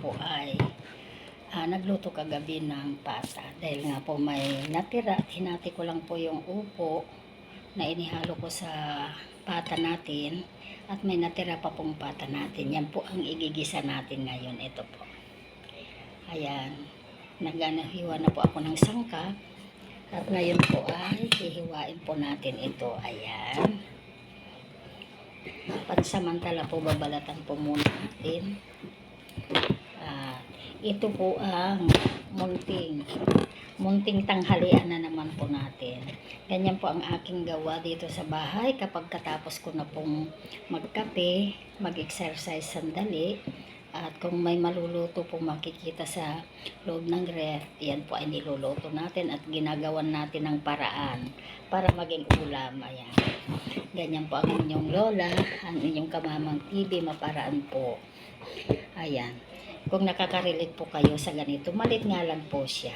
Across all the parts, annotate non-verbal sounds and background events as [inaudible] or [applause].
po ay ah, nagluto kagabi ng pata. Dahil nga po may natira, hinati ko lang po yung upo na inihalo ko sa pata natin. At may natira pa pong pata natin. Yan po ang igigisa natin ngayon. Ito po. Ayan. Naganahiwa na po ako ng sangka. At ngayon po ay hihiwain po natin ito. Ayan. Pansamantala po babalatan po muna natin. Ito po ang munting munting tanghalian na naman po natin. Ganyan po ang aking gawa dito sa bahay kapag katapos ko na pong magkape, mag-exercise sandali, at kung may maluluto po makikita sa loob ng ref, yan po ay niluluto natin at ginagawan natin ng paraan para maging ulam. Ayan. Ganyan po ang inyong lola, ang inyong kamamang TV, maparaan po. Ayan. Kung nakaka-relate po kayo sa ganito, malit nga lang po siya.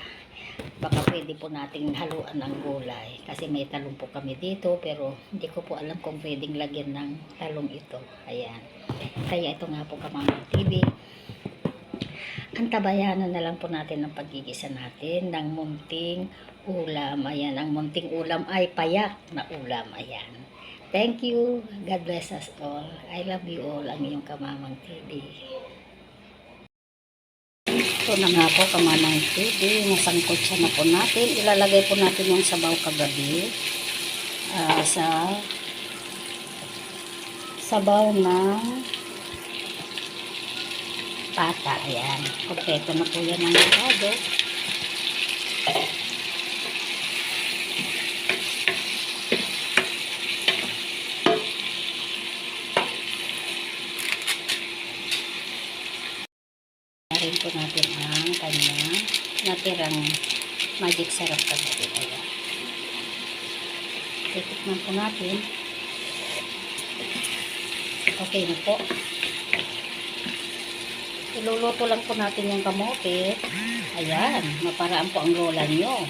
Baka pwede po nating haluan ng gulay. Kasi may talong po kami dito, pero hindi ko po alam kung pwedeng lagyan ng talong ito. Ayan. Kaya ito nga po kamamang TV. Ang tabayanan na lang po natin ng pagigisa natin ng munting ulam. Ayan, ang munting ulam ay payak na ulam. Ayan. Thank you. God bless us all. I love you all. Ang inyong kamamang TV. Ito na nga po, kamamang TV. Nasangkot siya na po natin. Ilalagay po natin yung sabaw kagabi ah, sa sabaw ng pata. Ayan. Kompleto na po yan ang lado. rin po natin ang kanyang natirang magic sarap kagabi. Ayan. Titikman po natin. Okay na po. Iluluto lang po natin yung kamote. Ayan, maparaan po ang lola nyo.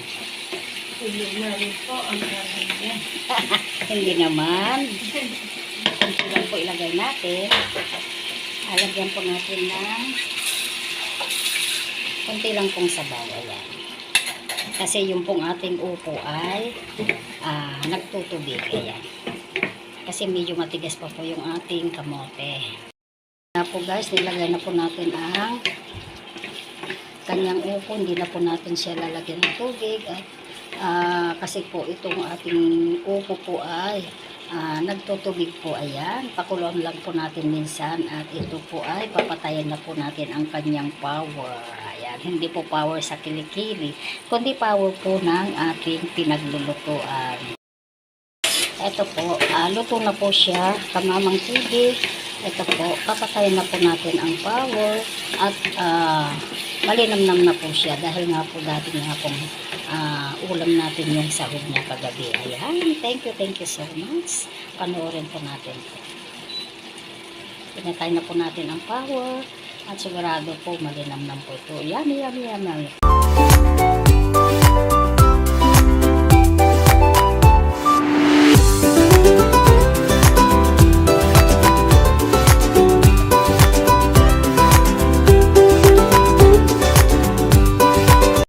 Hindi na rin po ang niya. [laughs] Hindi naman. Kunti lang po ilagay natin. Alagyan po natin ng kunti lang pong sabaw. Ayan. Kasi yung pong ating upo ay ah, nagtutubig. Ayan. Kasi medyo matigas pa po yung ating kamote. Na po guys, nilagay na po natin ang kanyang upo. Hindi na po natin siya lalagyan ng tubig. At ah, kasi po itong ating upo po ay ah, nagtutubig po. Ayan. Pakulong lang po natin minsan. At ito po ay papatayin na po natin ang kanyang power. Ayan. Hindi po power sa kilikili. Kundi power po ng ating pinaglulutuan. Ito po, ah, luto na po siya, kamamang TV. Ito po, papatayin na po natin ang power at ah, malinamnam na po siya dahil nga po dati nga pong ah, ulam natin yung sahog niya kagabi. Ayan, thank you, thank you so much. Panoorin po natin po. Pinatay na po natin ang power at sigurado po malinamnam po ito. Yummy, yummy, yummy.